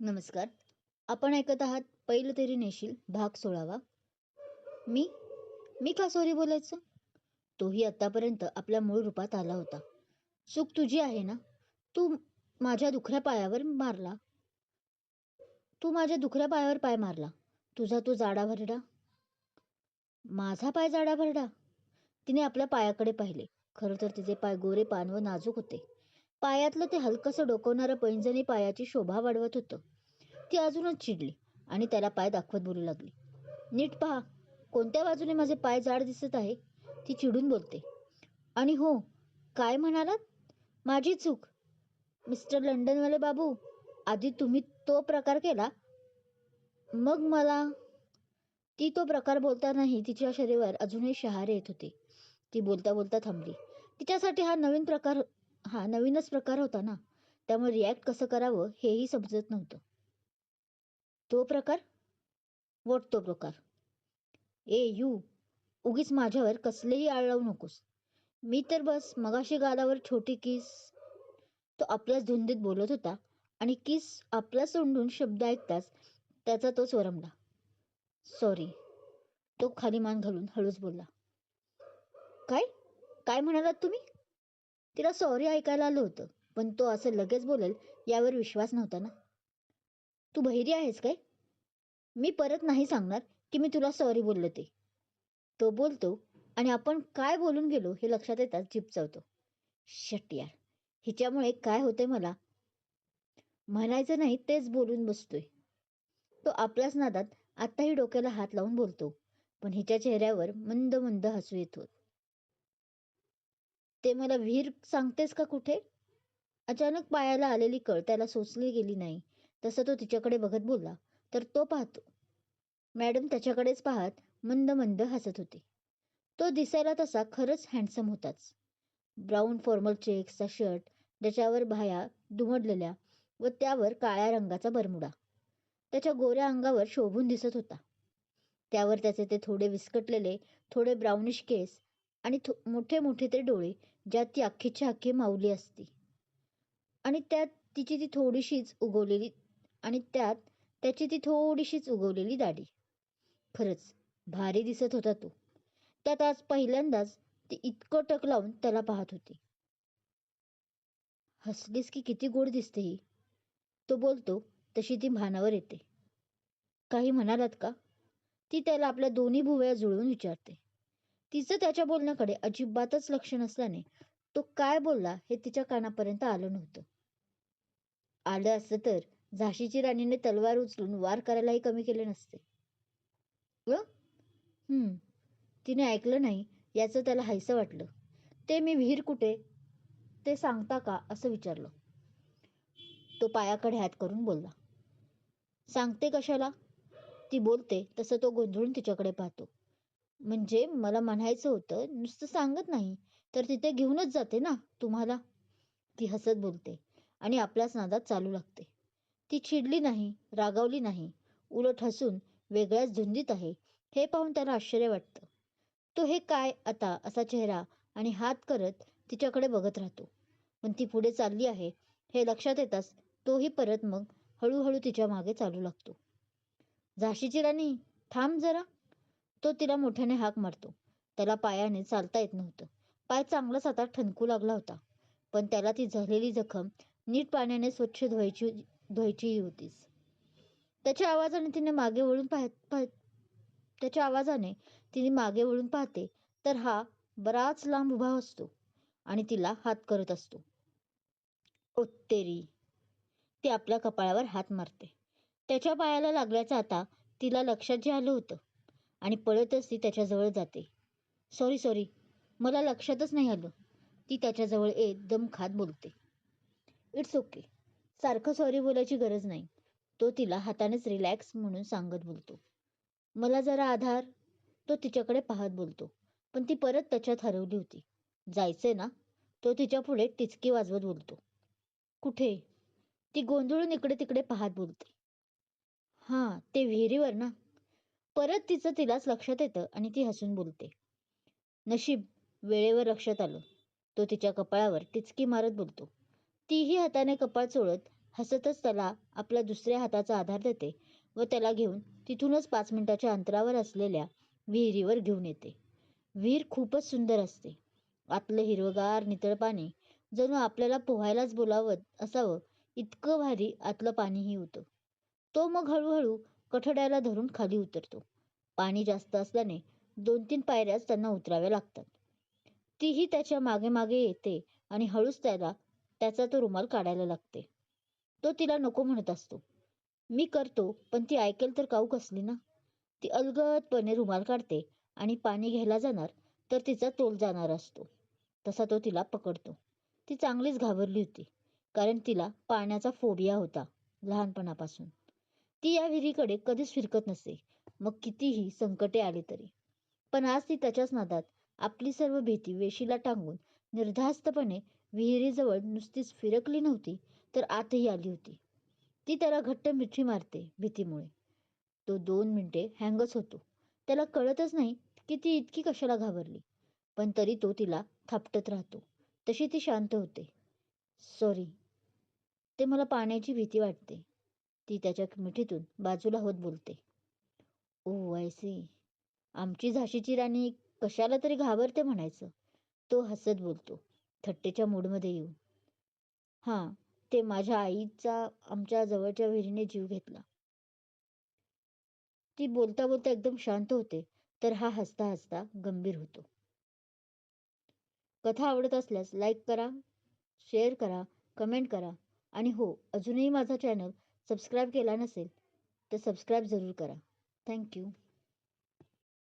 नमस्कार. आपण ऐकत आहात पहिलं तरी नेशील भाग सोळावा. मी मी का सॉरी बोलायचं? तोही आत्तापर्यंत आपल्या मूळ रूपात आला होता. चूक तुझी आहे ना? तू माझ्या दुखऱ्या पायावर मारला. तू माझ्या दुखऱ्या पायावर पाय मारला. तुझा तो जाडा भरडा. माझा पाय जाडा भरडा. तिने आपल्या पायाकडे पाहिले. खरं तर तिचे पाय गोरे पान व नाजूक होते. पायातलं ते हलकंसं डोकवणारं पैंजणी पायाची शोभा वाढवत होतं. ती अजूनच चिडली आणि त्याला पाय दाखवत बोलू लागली. नीट पहा कोणत्या बाजूने माझे पाय जाड दिसत आहे? ती चिडून बोलते. आणि हो काय म्हणालात? माझी चूक. मिस्टर लंडनवाले बाबू आधी तुम्ही तो प्रकार केला. मग मला? ती तो प्रकार बोलतानाही तिच्या शरीरावर अजूनही शहारे येत होते. ती बोलता बोलता थांबली. तिच्यासाठी हा नवीन प्रकार हा नवीनच प्रकार होता ना. त्यामुळे रिॲक्ट कसं करावं हेही समजत नव्हतं. तो प्रकार? वॉट तो प्रकार. ए यू उगीच माझ्यावर कसलेही आळ लावू नकोस. मी तर बस मगाशी गालावर छोटी किस तो आपल्याच धुंदीत बोलत होता आणि किस आपला सोंडून शब्द ऐकताच त्याचा तो स्वरमला सॉरी तो खाली मान घालून हळूच बोलला. काय? काय म्हणालात तुम्ही? तिला सॉरी ऐकायला आलं होतं पण तो असं लगेच बोलेल यावर विश्वास नव्हता ना. तू बहिरी आहेस काय? मी परत नाही सांगणार की मी तुला सॉरी बोललो ते. तो बोलतो आणि आपण काय बोलून गेलो हे लक्षात येताच जीप शट यार हिच्यामुळे काय होते मला? म्हणायचं नाही तेच बोलून बसतोय. तो आपल्याच नादात आत्ताही डोक्याला हात लावून बोलतो पण हिच्या चेहऱ्यावर मंद मंद हसू येत होत. ते मला विहीर सांगतेस का कुठे? अचानक पायाला आलेली कळ त्याला सोचली गेली नाही. तसं तो तिच्याकडे बघत बोलला तर तो पाहतो. मॅडम त्याच्याकडेच पाहत. मंद मंद हसत होते. तो दिसायला तसा खरंच हँडसम होताच. ब्राऊन फॉर्मल चेक्सचा शर्ट ज्याच्यावर भाया दुमडलेल्या व त्यावर काळ्या रंगाचा बरमुडा. त्याच्या गोऱ्या अंगावर शोभून दिसत होता. त्यावर त्याचे ते थोडे विस्कटलेले थोडे ब्राउनिश केस आणि मोठे मोठे ते डोळे ज्यात ती अख्खीच्या अख्खी माऊली असती. आणि त्यात तिची ती थोडीशीच उगवलेली आणि त्यात त्याची ती थोडीशीच उगवलेली दाढी. खरंच भारी दिसत होता तो. त्यात आज पहिल्यांदाच ती इतकं टक लावून त्याला पाहत होती. हसलीस की किती गोड दिसते ही. तो बोलतो तशी ती भानावर येते. काही म्हणालात का? ती त्याला आपल्या दोन्ही भुवया जुळवून विचारते. तिचं त्याच्या बोलण्याकडे अजिबातच लक्ष नसल्याने तो काय बोलला हे तिच्या कानापर्यंत आलं नव्हतं. आलं असतं तर झाशीची राणीने तलवार उचलून वार करायलाही कमी केले नसते. हम्म. तिने ऐकलं नाही याचं त्याला हायसं वाटलं. ते मी विहीर कुठे? ते सांगता का? असं विचारलं. तो पायाकडे हात करून बोलला. सांगते कशाला? ती बोलते तसं तो गोंधळून तिच्याकडे पाहतो. म्हणजे मला म्हणायचं होतं नुसतं सांगत नाही तर तिथे घेऊनच जाते ना तुम्हाला? ती हसत बोलते आणि आपल्याच नादात चालू लागते. ती चिडली नाही रागावली नाही उलट हसून वेगळ्याच धुंदीत आहे हे पाहून त्याला आश्चर्य वाटतं. तो हे काय आता असा चेहरा आणि हात करत तिच्याकडे बघत राहतो. पण ती पुढे चालली आहे हे लक्षात येताच तोही परत मग हळूहळू तिच्यामागे चालू लागतो. झाशीची राणी थांब जरा. तो तिला मोठ्याने हाक मारतो. त्याला पायाने चालता येत नव्हतं. पाय चांगलाच आता ठणकू लागला होता. पण त्याला ती झालेली जखम नीट पाण्याने स्वच्छ धुवायची धुवायचीही होतीच. त्याच्या आवाजाने तिने मागे वळून पाहत त्याच्या आवाजाने तिने मागे वळून पाहते तर हा बराच लांब उभा असतो आणि तिला हात करत असतो. ओत्तेरी ती आपल्या कपाळावर हात मारते. त्याच्या पायाला लागल्याचं आता तिला लक्षात जे आलं होतं आणि पळतच ती त्याच्याजवळ जाते. सॉरी सॉरी मला लक्षातच नाही आलं. ती त्याच्याजवळ येत दम खात बोलते. इट्स ओके सारखं सॉरी बोलायची गरज नाही. तो तिला हातानेच रिलॅक्स म्हणून सांगत बोलतो. मला जरा आधार. तो तिच्याकडे पाहत बोलतो. पण ती परत त्याच्यात हरवली होती. जायचंय ना? तो तिच्या पुढे टिचकी वाजवत बोलतो. कुठे? ती गोंधळून इकडे तिकडे पाहत बोलते. हां ते विहिरीवर ना? परत तिचं तिलाच लक्षात येतं आणि ती हसून बोलते. नशीब वेळेवर लक्षात आलं. तो तिच्या कपाळावर टिचकी मारत बोलतो. तीही हाताने कपाळ चोळत हसतच त्याला आपल्या दुसऱ्या हाताचा आधार देते व त्याला घेऊन तिथूनच पाच मिनिटाच्या अंतरावर असलेल्या विहिरीवर घेऊन येते. विहीर खूपच सुंदर असते. आतलं हिरवगार नितळ पाणी जणू आपल्याला पोहायलाच बोलावत असावं इतकं भारी आतलं पाणीही होतं. तो मग हळूहळू कठड्याला धरून खाली उतरतो. पाणी जास्त असल्याने दोन तीन पायऱ्याच त्यांना उतराव्या लागतात. तीही त्याच्यामागे मागे येते आणि हळूच त्याला त्याचा तो रुमाल काढायला लागते. तो तिला नको म्हणत असतो. मी करतो पण ती ऐकेल तर काऊ कसली ना ती अलगदपणे रुमाल काढते आणि पाणी घ्यायला जाणार तर तिचा तोल जाणार असतो. तसा तो तिला पकडतो. ती चांगलीच घाबरली होती कारण तिला पाण्याचा फोबिया होता लहानपणापासून. ती या विहिरीकडे कधीच फिरकत नसे. मग कितीही संकटे आले तरी. पण आज ती त्याच्याच नादात आपली सर्व भीती वेशीला टांगून निर्धास्तपणे विहिरीजवळ नुसतीच फिरकली नव्हती तर आतही आली होती. ती त्याला घट्ट मिठी मारते भीतीमुळे. तो दोन मिनिटे हँगच होतो. त्याला कळतच नाही की ती इतकी कशाला घाबरली. पण तरी तो तिला थापटत राहतो. तशी ती शांत होते. सॉरी. ते मला पाण्याची भीती वाटते. ती त्याच्या मिठीतून बाजूला होत बोलते. ओ ऐसी आमची झाशीची राणी कशाला तरी घाबरते म्हणायचं. तो हसत बोलतो थट्टेच्या मूडमध्ये येऊन. हां ते माझ्या आईचा आमच्या जवळच्या विहिरीने जीव घेतला. ती बोलता बोलता एकदम शांत होते तर हा हसता हसता गंभीर होतो. कथा आवडत असल्यास लाईक करा शेअर करा कमेंट करा आणि हो अजूनही माझा चॅनल सबस्क्राईब केला नसेल तर सबस्क्राईब जरूर करा. थँक्यू